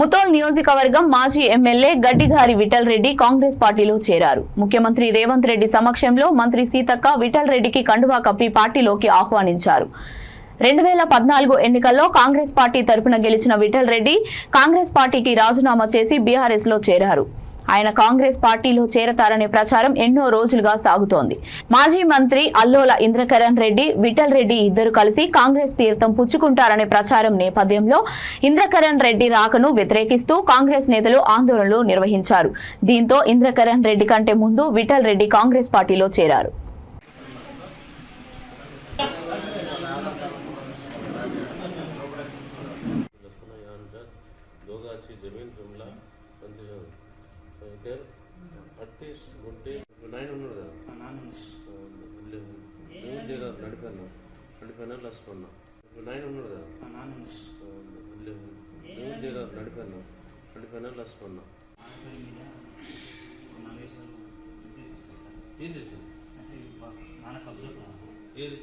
ముతోల్ నియోజకవర్గం మాజీ ఎమ్మెల్యే గడ్డిగారి విఠల్ రెడ్డి కాంగ్రెస్ పార్టీలో చేరారు. ముఖ్యమంత్రి రేవంత్ రెడ్డి సమక్షంలో మంత్రి సీతక్క విఠల్ రెడ్డికి కండువా కప్పి పార్టీలోకి ఆహ్వానించారు. రెండు వేల పద్నాలుగు ఎన్నికల్లో కాంగ్రెస్ పార్టీ తరపున గెలిచిన విఠల్ రెడ్డి కాంగ్రెస్ పార్టీకి రాజీనామా చేసి బీఆర్ఎస్లో చేరారు. ఆయన కాంగ్రెస్ పార్టీలో చేరతారనే ప్రచారం ఎన్నో రోజులుగా సాగుతోంది మాజీ మంత్రి అల్లోల ఇంద్రకరణ్ రెడ్డి విఠల్ రెడ్డి ఇద్దరు కలిసి కాంగ్రెస్ తీర్థం పుచ్చుకుంటారనే ప్రచారం నేపథ్యంలో ఇంద్రకరణ్ రెడ్డి రాకను వ్యతిరేకిస్తూ కాంగ్రెస్ నేతలు ఆందోళనలు నిర్వహించారు దీంతో ఇంద్రకరణ్ రెడ్డి కంటే ముందు విఠల్ రెడ్డి కాంగ్రెస్ పార్టీలో చేరారు दर्पण यानकर दो गाछी जमीन जुमला శంకర్ అట్లీస్ట్ ఉంటే నాయన ఉన్నాడు కదా దేవుడు నడిపాను? నడిపాను? లక్ష్మణ నాయన ఉన్నాడు కదా దేవుడు దేవుడు నడిపాను? నడిపాను? లక్ష్మణ ఏం చేశాను ఏది?